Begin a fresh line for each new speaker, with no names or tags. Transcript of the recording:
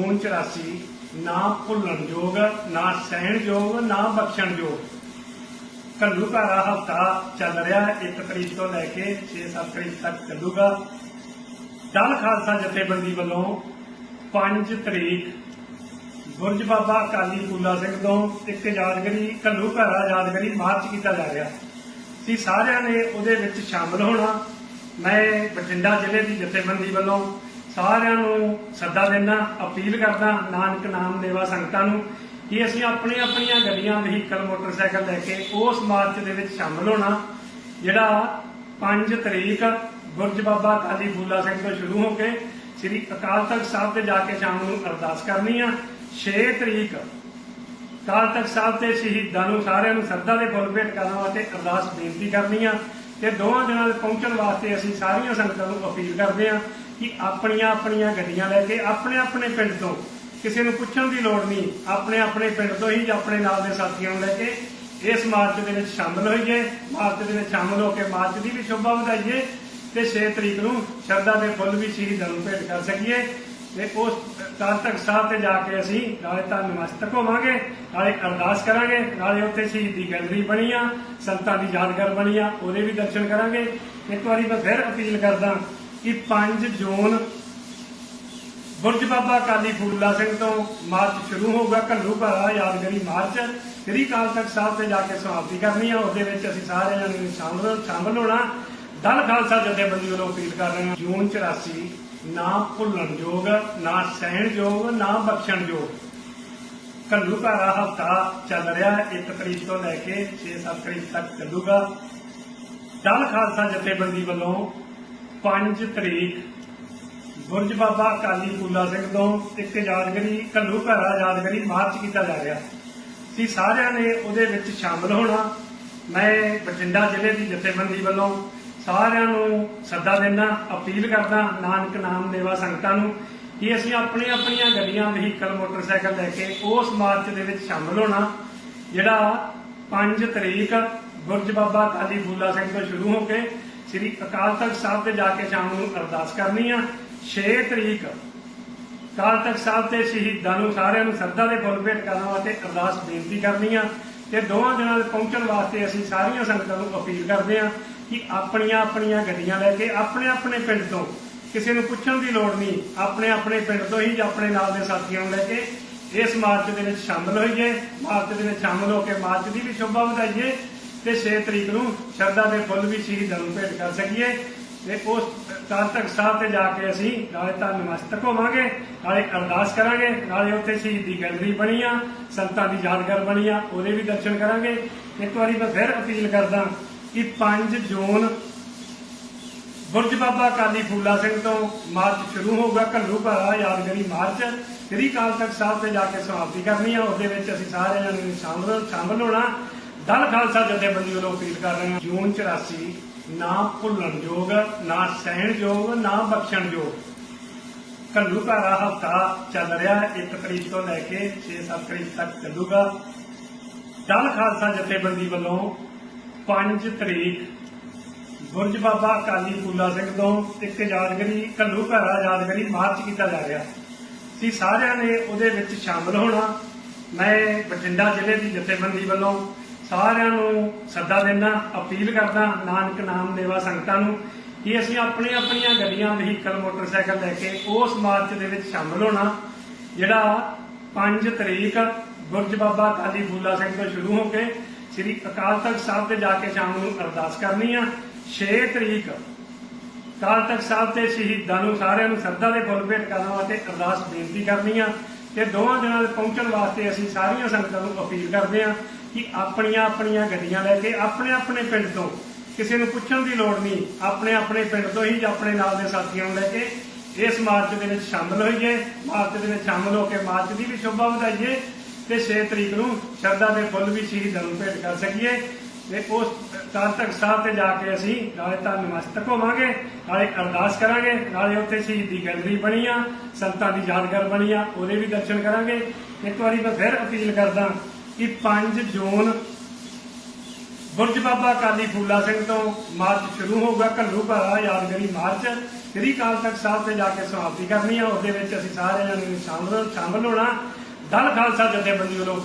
ਜੂਨ 84 ਨਾ ਭੁੱਲਣ ਨਾ ਸਹਿਣ ਨਾ ਬਖਸ਼ਣ ਕੱਲੂ ਘਾਰਾ ਹਫਤਾ ਚੱਲ ਰਿਹਾ ਹੈ 1 ਤਰੀਕ ਤੋਂ ਲੈ ਕੇ 6-7 ਤਰੀਕ ਤੱਕ ਚੱਲੂਗਾ। ਦਲ ਖਾਲਸਾ ਜਥੇਬੰਦੀ ਵੱਲੋਂ 5 ਤਰੀਕ ਗੁਰਜ ਬਾਬਾ ਅਕਾਲੀ ਫੂਲਾ ਸਿੰਘ ਤੋਂ ਇੱਕ ਯਾਦਗਾਰੀ ਕੱਲੂ ਘਾਰਾ ਯਾਦਗਾਰੀ ਮਾਰਚ ਕੀਤਾ ਜਾ ਰਿਹਾ। ਸੀ ਸਾਰਿਆਂ ਨੇ ਉਹਦੇ ਵਿੱਚ ਸ਼ਾਮਲ ਹੋਣਾ। ਮੈਂ ਬਠਿੰਡਾ ਜ਼ਿਲ੍ਹੇ ਦੀ ਜਥੇਬੰਦੀ ਵੱਲੋਂ ਸਾਰਿਆਂ ਨੂੰ ਸੱਦਾ ਦੇਣਾ ਅਪੀਲ ਕਰਦਾ, ਨਾਨਕ ਨਾਮ ਦੇਵਾ ਸੰਗਤਾਂ ਨੂੰ ਕਿ ਅਸੀਂ ਆਪਣੀਆਂ ਆਪਣੀਆਂ ਗੱਡੀਆਂ, ਵਹੀਕਲ, ਮੋਟਰਸਾਈਕਲ ਲੈ ਕੇ ਉਸ ਮਾਰਚ ਦੇ ਵਿੱਚ ਸ਼ਾਮਲ ਹੋਣਾ, ਜਿਹੜਾ 5 ਤਰੀਕ ਗੁਰਜ ਬਾਬਾ ਅਕਾਲੀ ਫੂਲਾ ਸਿੰਘ ਤੋਂ ਸ਼ੁਰੂ ਹੋ ਕੇ ਸ੍ਰੀ ਅਕਾਲ ਤਖਤ ਸਾਹਿਬ ਤੇ ਜਾ ਕੇ ਸ਼ਾਮ ਨੂੰ ਅਰਦਾਸ ਕਰਨੀ ਆ। 6 ਤਰੀਕ ਅਕਾਲ ਤਖਤ ਸਾਹਿਬ ਤੇ ਸ਼ਹੀਦਾਂ ਨੂੰ ਸਾਰਿਆਂ ਨੂੰ ਸਰਦਾ ਦੇ ਫੁੱਲ ਭੇਟ ਕਰਨ ਵਾਸਤੇ ਅਰਦਾਸ ਬੇਨਤੀ ਕਰਨੀ ਆ ਤੇ ਦੋਵਾਂ ਦਿਨਾਂ ਦੇ ਪਹੁੰਚਣ ਵਾਸਤੇ ਅਸੀਂ ਸਾਰੀਆਂ ਸੰਗਤਾਂ ਨੂੰ ਅਪੀਲ ਕਰਦੇ ਆ ਕਿ ਆਪਣੀਆਂ ਆਪਣੀਆਂ ਗੱਡੀਆਂ ਲੈ ਕੇ ਆਪਣੇ ਆਪਣੇ ਪਿੰਡ ਤੋਂ ਕਿਸੇ ਨੂੰ ਪੁੱਛਣ ਦੀ ਲੋੜ ਨਹੀਂ ਆਪਣੇ ਆਪਣੇ ਪਿੰਡ ਤੋਂ ਹੀ ਆਪਣੇ ਨਾਲ ਦੇ ਸਾਥੀਆਂ ਨੂੰ ਲੈ ਕੇ ਇਸ ਮਾਰਚ ਦੇ ਵਿੱਚ ਸ਼ਾਮਲ ਹੋਈਏ। ਮਾਰਚ ਦੇ ਵਿੱਚ ਸ਼ਾਮਲ ਹੋ ਕੇ ਮਾਰਚ ਦੀ ਵੀ ਸ਼ੋਭਾ ਵਧਾਈਏ ਤੇ 6 ਤਰੀਕ ਨੂੰ ਸ਼ਰਧਾ ਦੇ ਫੁੱਲ ਵੀ ਸ਼ਹੀਦਾਂ ਨੂੰ ਭੇਟ ਕਰ ਸਕੀਏ। ਤੇ ਉਸ ਕਾਲ ਤੱਕ ਸਾਹਿਬ ਤੇ ਜਾ ਕੇ ਅਸੀਂ ਨਾਲੇ ਤਾਂ ਨਮਸਤਕ ਹੋਵਾਂਗੇ, ਨਾਲੇ ਅਰਦਾਸ ਕਰਾਂਗੇ, ਨਾਲੇ ਉੱਥੇ ਸ਼ਹੀਦੀ ਗੈਲਰੀ ਬਣੀ ਆ, ਸੰਤਾਂ ਦੀ ਯਾਦਗਾਰ ਬਣੀ ਆ, ਉਹਦੇ ਵੀ ਦਰਸ਼ਨ ਕਰਾਂਗੇ। ਇੱਕ ਵਾਰੀ ਮੈਂ ਫਿਰ ਅਪੀਲ ਕਰਦਾ ਕਿ 5 ਜੂਨ ਗੁਰਜ ਬਾਬਾ ਕਾਲੀ ਫੂਲਾ ਸਿੰਘ ਤੋਂ ਮਾਰਚ ਸ਼ੁਰੂ ਹੋਊਗਾ ਕੱਲੂ ਘਰਾ ਯਾਦਗਾਰੀ ਮਾਰਚ। ਸ੍ਰੀ ਕਾਲ ਤੱਕ ਸਾਹਿਬ ਤੇ ਜਾ ਕੇ ਸਮਾਪਤੀ ਕਰਨੀ ਆ, ਉਹਦੇ ਵਿੱਚ ਅਸੀਂ ਸਾਰੇ ਜਣੇ ਨੇ ਸ਼ਾਮਲ ਸ਼ਾਮਲ ਹੋਣਾ। ਦਲ ਖਾਲਸਾ ਜਥੇਬੰਦੀ ਵੱਲੋਂ ਅਪੀਲ ਕਰ ਰਹੇ ਹਾਂ, ਜੂਨ 84 ਨਾ ਭੁੱਲਣ ਯੋਗ, ਨਾ ਸਹਿਣ ਯੋਗ, ਨਾ ਬਖਸ਼ਣ ਯੋਗ। ਕੱਲੂ ਘਾਰਾ ਹਫਤਾ ਚੱਲ ਰਿਹਾ ਹੈ 1 ਤਰੀਕ ਤੋਂ ਲੈ ਕੇ 6-7 ਤਰੀਕ ਤੱਕ ਚੱਲੂਗਾ। ਦਲ ਖਾਲਸਾ ਜਥੇਬੰਦੀ ਵੱਲੋਂ 5 ਤਰੀਕ ਗੁਰਜ ਬਾਬਾ ਕਾਲੀ ਫੂਲਾ ਸਿੰਘ ਤੋਂ ਇੱਕ ਯਾਦਗਾਰੀ ਕੱਲੂ ਘਾਰਾ ਯਾਦਗਾਰੀ ਮਾਰਚ ਕੀਤਾ ਜਾ ਰਿਹਾ। ਸੀ ਸਾਰਿਆਂ ਨੇ ਉਹਦੇ ਵਿੱਚ ਸ਼ਾਮਲ ਹੋਣਾ। ਮੈਂ ਬਠਿੰਡਾ ਜ਼ਿਲ੍ਹੇ ਦੀ ਜਥੇਬੰਦੀ ਵੱਲੋਂ ਸਾਰਿਆਂ ਨੂੰ ਸੱਦਾ ਦੇਣਾ ਅਪੀਲ ਕਰਦਾ, ਨਾਨਕ ਨਾਮ ਦੇਵਾ ਸੰਗਤਾਂ ਨੂੰ ਕਿ ਅਸੀਂ ਆਪਣੀਆਂ ਆਪਣੀਆਂ ਗੱਡੀਆਂ, ਵਹੀਕਲ, ਮੋਟਰਸਾਈਕਲ ਲੈ ਕੇ ਉਸ ਮਾਰਚ ਦੇ ਵਿੱਚ ਸ਼ਾਮਲ ਹੋਣਾ, ਜਿਹੜਾ 5 ਤਰੀਕ ਗੁਰਜ ਬਾਬਾ ਕਾਲੀ ਫੂਲਾ ਸਿੰਘ ਤੋਂ ਸ਼ੁਰੂ ਹੋ ਕੇ ਸ੍ਰੀ ਅਕਾਲ ਤਖਤ ਸਾਹਿਬ ਤੇ ਜਾ ਕੇ ਸ਼ਾਮ ਨੂੰ ਅਰਦਾਸ ਕਰਨੀ ਆ। 6 ਤਰੀਕ ਅਕਾਲ ਤਖਤ ਸਾਹਿਬ ਤੇ ਸ਼ਹੀਦਾਂ ਨੂੰ ਸਾਰਿਆਂ ਨੂੰ ਸਰਦਾ ਦੇ ਫੁੱਲ ਭੇਟ ਕਰਨ ਵਾਸਤੇ ਅਰਦਾਸ ਬੇਨਤੀ ਕਰਨੀ ਆ ਤੇ ਦੋਵਾਂ ਦਿਨਾਂ ਦੇ ਪਹੁੰਚਣ ਵਾਸਤੇ ਅਸੀਂ ਸਾਰੀਆਂ ਸੰਗਤਾਂ ਨੂੰ ਅਪੀਲ ਕਰਦੇ ਆ ਕਿ ਆਪਣੀਆਂ ਆਪਣੀਆਂ ਗੱਡੀਆਂ ਲੈ ਕੇ ਆਪਣੇ ਆਪਣੇ ਪਿੰਡ ਤੋਂ ਕਿਸੇ ਨੂੰ ਪੁੱਛਣ ਦੀ ਲੋੜ ਨਹੀਂ ਆਪਣੇ ਆਪਣੇ ਪਿੰਡ ਤੋਂ ਹੀ ਆਪਣੇ ਨਾਲ ਦੇ ਸਾਥੀਆਂ ਨੂੰ ਲੈ ਕੇ ਇਸ ਮਾਰਚ ਦੇ ਵਿੱਚ ਸ਼ਾਮਲ ਹੋਈਏ, ਮਾਰਚ ਦੇ ਵਿੱਚ ਸ਼ਾਮਲ ਹੋ ਕੇ ਮਾਰਚ ਦੀ ਵੀ ਸ਼ੋਭਾ ਵਧਾਈਏ। ਤੇ 6 ਤਰੀਕ ਨੂੰ ਸ਼ਰਧਾ ਦੇ ਫੁੱਲ ਵੀ ਸ਼ਹੀਦਾਂ ਨੂੰ ਭੇਟ ਕਰ ਸਕੀਏ। ਤੇ ਉਸ ਕਾਲ ਸਾਹਿਬ ਤੇ ਜਾ ਕੇ ਅਸੀਂ ਨਾਲੇ ਤਾਂ ਨਮਸਤਕ ਹੋਵਾਂਗੇ ਨਾਲੇ ਅਰਦਾਸ ਕਰਾਂਗੇ, ਨਾਲੇ ਉੱਥੇ ਸ਼ਹੀਦੀ ਗੈਲਰੀ ਬਣੀ ਆ, ਸੰਤਾਂ ਦੀ ਯਾਦਗਾਰ ਬਣੀ ਆ, ਉਹਦੇ ਵੀ ਦਰਸ਼ਨ ਕਰਾਂਗੇ। ਇੱਕ ਵਾਰੀ ਮੈਂ ਫਿਰ ਅਪੀਲ ਕਰਦਾ ਕਿ 5 ਜੂਨ ਬੁਰਜ ਬਾਬਾ ਕਾਲੀ ਫੂਲਾ ਸਿੰਘ ਤੋਂ ਮਾਰਚ ਸ਼ੁਰੂ ਹੋਊਗਾ ਕੱਲੂ ਘਰਾ ਯਾਦਗਾਰੀ ਮਾਰਚ। ਸ੍ਰੀ ਕਾਲ ਤਖਤ ਸਾਹਿਬ ਤੇ ਜਾ ਕੇ ਸਮਾਪਤੀ ਕਰਨੀ ਆ, ਉਹਦੇ ਵਿੱਚ ਅਸੀਂ ਸਾਰਿਆਂ ਜਣੇ ਨੇ ਸ਼ਾਮਲ ਸ਼ਾਮਲ ਹੋਣਾ। ਦਲ ਖਾਲਸਾ ਜਥੇਬੰਦੀ ਵੱਲੋਂ ਅਪੀਲ ਕਰ ਰਹੇ ਹਾਂ, ਜੂਨ 84 ਨਾ ਭੁੱਲਣ ਨਾ ਸਹਿਣ ਨਾ ਬਖਸ਼ਣ ਕੱਲੂ ਘਾਰਾ ਹਫਤਾ ਚੱਲ ਰਿਹਾ ਹੈ 1 ਤਰੀਕ ਤੋਂ ਲੈ ਕੇ 6-7 ਤਰੀਕ ਤੱਕ ਚੱਲੂਗਾ। ਦਲ ਖਾਲਸਾ ਜਥੇਬੰਦੀ ਵੱਲੋਂ 5 ਤਰੀਕ ਗੁਰਜ ਬਾਬਾ ਅਕਾਲੀ ਫੂਲਾ ਸਿੰਘ ਤੋਂ ਇੱਕ ਯਾਦਗਾਰੀ ਕੱਲੂ ਘਾਰਾ ਯਾਦਗਾਰੀ ਮਾਰਚ ਕੀਤਾ ਜਾ ਰਿਹਾ। ਸੀ ਸਾਰਿਆਂ ਨੇ ਉਹਦੇ ਵਿੱਚ ਸ਼ਾਮਲ ਹੋਣਾ। ਮੈਂ ਬਠਿੰਡਾ ਜ਼ਿਲ੍ਹੇ ਦੀ ਜਥੇਬੰਦੀ ਵੱਲੋਂ ਸਾਰਿਆਂ ਨੂੰ ਸੱਦਾ ਦੇਣਾ ਅਪੀਲ ਕਰਦਾ, ਨਾਨਕ ਨਾਮ ਦੇਵਾ ਸੰਗਤਾਂ ਨੂੰ ਕਿ ਅਸੀਂ ਆਪਣੀਆਂ ਆਪਣੀਆਂ ਗੱਡੀਆਂ, ਵਹੀਕਲ, ਮੋਟਰਸਾਈਕਲ ਲੈ ਕੇ ਉਸ ਮਾਰਚ ਦੇ ਵਿੱਚ ਸ਼ਾਮਲ ਹੋਣਾ, ਜਿਹੜਾ 5 ਤਰੀਕ ਗੁਰਜ ਬਾਬਾ ਕਾਲੀ ਫੂਲਾ ਸਿੰਘ ਤੋਂ ਸ਼ੁਰੂ ਹੋ ਕੇ ਸ੍ਰੀ ਅਕਾਲ ਤਖਤ ਸਾਹਿਬ ਤੇ ਜਾ ਕੇ ਸ਼ਾਮ ਨੂੰ ਅਰਦਾਸ ਕਰਨੀ ਆ। 6 ਤਰੀਕ ਅਕਾਲ ਤਖਤ ਸਾਹਿਬ ਤੇ ਸ਼ਹੀਦਾਂ ਨੂੰ ਸਾਰਿਆਂ ਨੂੰ ਸਰਦਾ ਦੇ ਫੁੱਲ ਭੇਟ ਕਰਨ ਵਾਸਤੇ ਅਰਦਾਸ ਬੇਨਤੀ ਕਰਨੀ ਆ। ਤੇ ਦੋਵਾਂ ਦਿਨਾਂ ਦੇ ਪਹੁੰਚਣ ਵਾਸਤੇ ਅਸੀਂ ਸਾਰੀਆਂ ਸੰਗਤਾਂ ਨੂੰ ਅਪੀਲ ਕਰਦੇ ਹਾਂ ਕਿ ਆਪਣੀਆਂ ਆਪਣੀਆਂ ਗੱਡੀਆਂ ਲੈ ਕੇ ਆਪਣੇ ਆਪਣੇ ਪਿੰਡ ਤੋਂ ਕਿਸੇ ਨੂੰ ਪੁੱਛਣ ਦੀ ਲੋੜ ਨਹੀਂ, ਆਪਣੇ ਆਪਣੇ ਪਿੰਡ ਤੋਂ ਹੀ ਆਪਣੇ ਨਾਲ ਦੇ ਸਾਥੀਆਂ ਨੂੰ ਲੈ ਕੇ ਇਸ ਮਾਰਚ ਦੇ ਵਿੱਚ ਸ਼ਾਮਲ ਹੋਈਏ, ਮਾਰਚ ਦੇ ਵਿੱਚ ਸ਼ਾਮਲ ਹੋ ਕੇ ਮਾਰਚ ਦੀ ਵੀ ਸ਼ੋਭਾ ਵਧਾਈਏ ਤੇ 6 ਤਰੀਕ ਨੂੰ ਸ਼ਰਧਾ ਦੇ ਫੁੱਲ ਵੀ ਸ਼ਹੀਦਾਂ ਨੂੰ ਭੇਟ ਕਰ ਸਕੀਏ। ਤੇ ਉਸ ਕਾਲ ਸਾਹਿਬ ਤੇ ਜਾ ਕੇ ਅਸੀਂ ਨਾਲੇ ਤਾਂ ਨਮਸਤਕ ਹੋਵਾਂਗੇ, ਨਾਲੇ ਅਰਦਾਸ ਕਰਾਂਗੇ, ਨਾਲੇ ਉੱਥੇ ਸ਼ਹੀਦੀ ਗੈਲਰੀ ਬਣੀ ਆ, ਸੰਤਾਂ ਦੀ ਯਾਦਗਾਰ ਬਣੀ ਆ, ਉਹਦੇ ਵੀ ਦਰਸ਼ਨ ਕਰਾਂਗੇ। ਇੱਕ ਵਾਰੀ ਮੈਂ ਫਿਰ ਅਪੀਲ ਕਰਦਾ ਕਿ 5 ਜੂਨ ਬੁਰਜ ਬਾਬਾ ਕਾਲੀ ਫੂਲਾ ਸਿੰਘ ਤੋਂ ਮਾਰਚ ਸ਼ੁਰੂ ਹੋਊਗਾ ਕੱਲੂ ਘਾਰਾ ਯਾਦਗਾਰੀ ਮਾਰਚ। ਸ੍ਰੀ ਅਕਾਲ ਤਖਤ ਸਾਹਿਬ ਤੇ ਜਾ ਕੇ ਸਮਾਪਤੀ ਕਰਨੀ ਆ, ਉਹਦੇ ਵਿੱਚ ਅਸੀਂ ਸਾਰੇ ਜਣੇ ਸ਼ਾਮਲ ਸ਼ਾਮਲ ਹੋਣਾ। ਦਲ ਖਾਲਸਾ ਜਥੇਬੰਦੀ ਵੱਲੋਂ